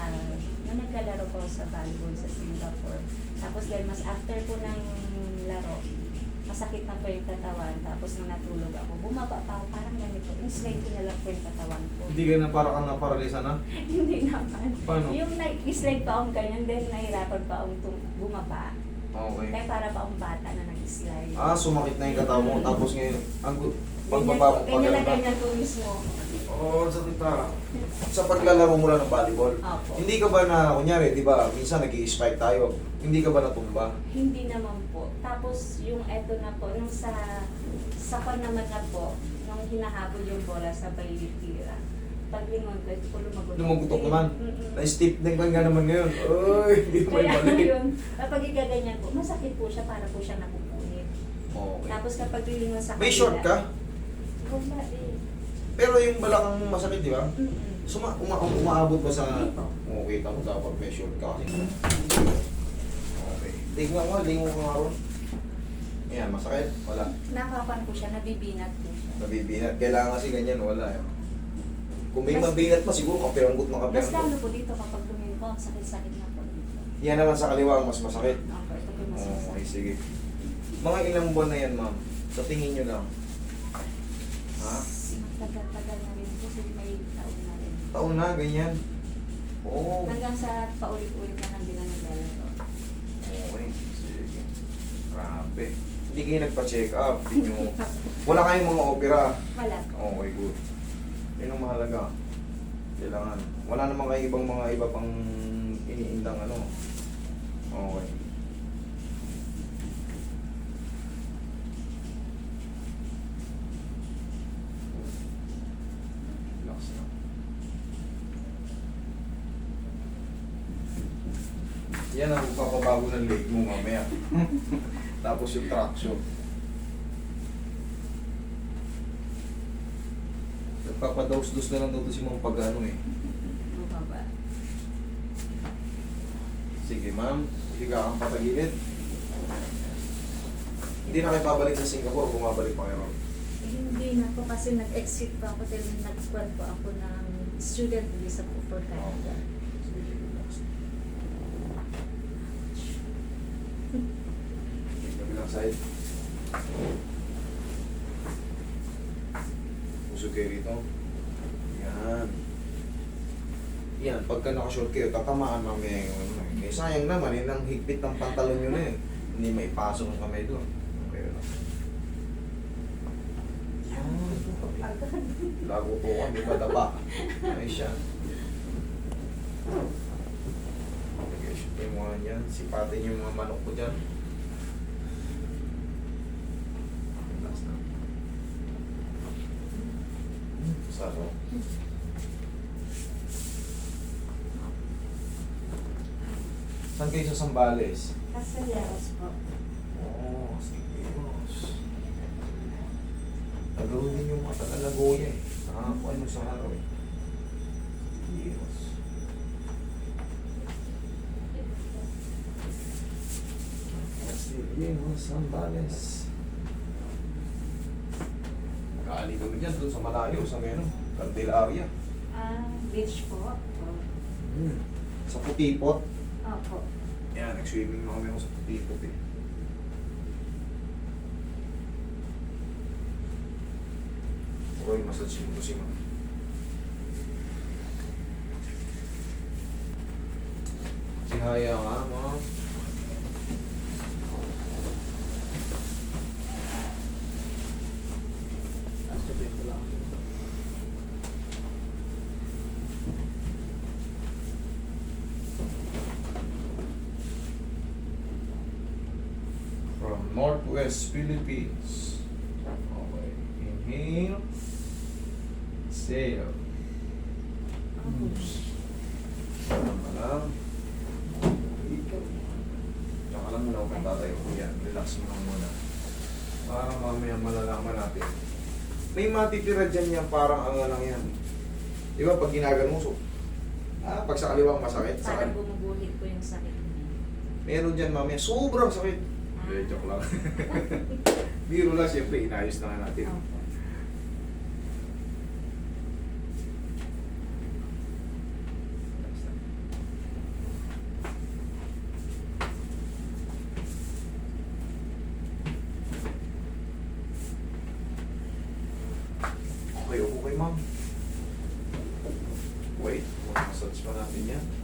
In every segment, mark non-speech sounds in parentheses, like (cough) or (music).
ah, nung naglalaro ko sa volleyball sa Singapore. Tapos dahil mas after po ng laro, masakit na po yung katawan. Tapos nung natulog ako, bumaba pa ako, parang ganito. In-slide ko na lang po yung katawan ko. Hindi ka na para kang naparalisa na? (laughs) Hindi naman. Paano? Yung nag-slide pa akong ganyan, then nahirapan pa akong bumaba. Okay. Kaya para pa akong bata na nag-slide. Ah, sumakit na yung katawan mo. Tapos ngayon, ang pagbaba mo po- Ganyan na pag ganyan po mismo. Oo, oh, sakit na. Sa paglalaro mo lang ng volleyball, Opo. hindi ka ba na, kunyari, di ba, minsan nag spike tayo, hindi ka ba natumba? Hindi naman po. Tapos yung eto na po, nung sa sa pan naman na po, nung hinahabol yung bola sa tira, paglingon ko, ito po lumagot. Lumugutok naman. Mm-mm. Na-stiff neck ka nga naman ngayon. Uy, (laughs) hindi mo may Kaya balik. yun, kapag igaganyan po, masakit po siya para po siya napupunit. Okay. Tapos kapag lilingon sa May short ka? Pero yung balakang masakit, di ba? Suma, uma, umaabot ba sa... Oo, kita mo dapat may short ka. Okay. Tingnan mo, lingo ka nga ron. Ayan, masakit? Wala. Nakapan po siya, nabibinat po siya. Nabibinat. Kailangan kasi ganyan, wala. Eh. Kung may Mas- mabinat pa, siguro kapiranggot ng Mas kapiranggot. lalo po dito kapag tumingin ko, ang sakit-sakit na po dito. Yan naman sa kaliwa, ang mas masakit. Okay, ito po Oo, okay, sige. Mga ilang buwan na yan, ma'am? Sa tingin nyo lang. Ha? Tagal-tagal na rin po, kasi may taon na rin. Taon na, ganyan. Oo. Hanggang sa paulit-ulit na lang din ang naglalaro. Okay, sige. Grabe. Hindi kayo nagpa-check up. Hindi nyo... (laughs) Wala kayong mga opera. Wala. Okay, good. Yun ang mahalaga. Kailangan. Wala naman kayo ibang mga iba pang iniindang ano. Okay. Relax na. Yan ang papabago ng leg mo mamaya. (laughs) Tapos yung traction. Nagpapadose-dose na lang daw si mga pag-ano eh. Sige ma'am, higa kang patagilid. Hindi na kayo babalik sa Singapore, bumabalik pa kayo. Eh, Hindi na po kasi nag-exit pa ako dahil nag-squad po ako ng student visa po for Canada. Kabilang side. Usog kayo rito. Yan. Yan, pagka nakashort kayo, tatamaan mamaya yung ano eh. Eh, sayang naman, yun ang higpit ng pantalon nyo na yun. Hindi maipasok ang kamay doon. Okay lang. Yan. Lago po kami madaba. Ayos siya. Okay, shoot yung mga yan. Sipatin yung mga manok ko dyan. Relax na. Sarap. Saan kayo sa Sambales? Kasalaras po. Oo, oh, Sambales. Nagawin din yung mga taga-Nagoya eh. Nakakuha mo sa araw eh. Yes. Castillo, Sambales. Kami dyan, doon sa malayo, sa may ano, Candelaria. Ah, beach po. Hmm. Sa Putipot. Opo. Yan, nag-swimming na kami ako sa Putipot eh. Okay, massage mo si ma'am. Sihaya nga, ma'am. From Northwest Philippines. Okay. Inhale. Exhale. Tama lang. Tsaka lang muna ako kang tatayo ko yan. Relax mo lang muna. Para mamaya malalaman natin. May matitira dyan yan parang ang lang yan. Di ba pag ginagan mo, so, ah, pag sa kaliwang masakit, sa Parang kan- bumubuhit po yung sakit. Meron dyan mamaya, sobrang sakit. Ah. Eh, joke lang. (laughs) Biro lang, siyempre, inayos na nga natin. Opo. Wait, what's that's been happening?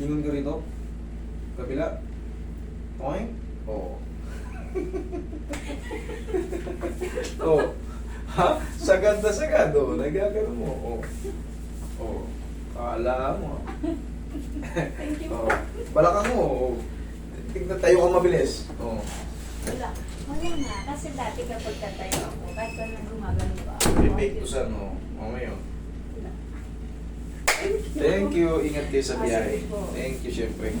Lingon ka rito. Kabila. Okay? Oo. Oo. Ha? Sagad na sagad. Oo. Nagagano mo. Oo. Oo. Kala mo. Thank you (laughs) Oo. po. Balakang mo. Oo. Tignan tayo ka mabilis. Oo. Wala. Wala nga. Kasi dati kapag tatayo ako, kahit pa nang gumagano pa ako. Bibake ko sa no. Okay yun. Thank you. Ingat kayo sa Ah, biyahe. Thank you, syempre.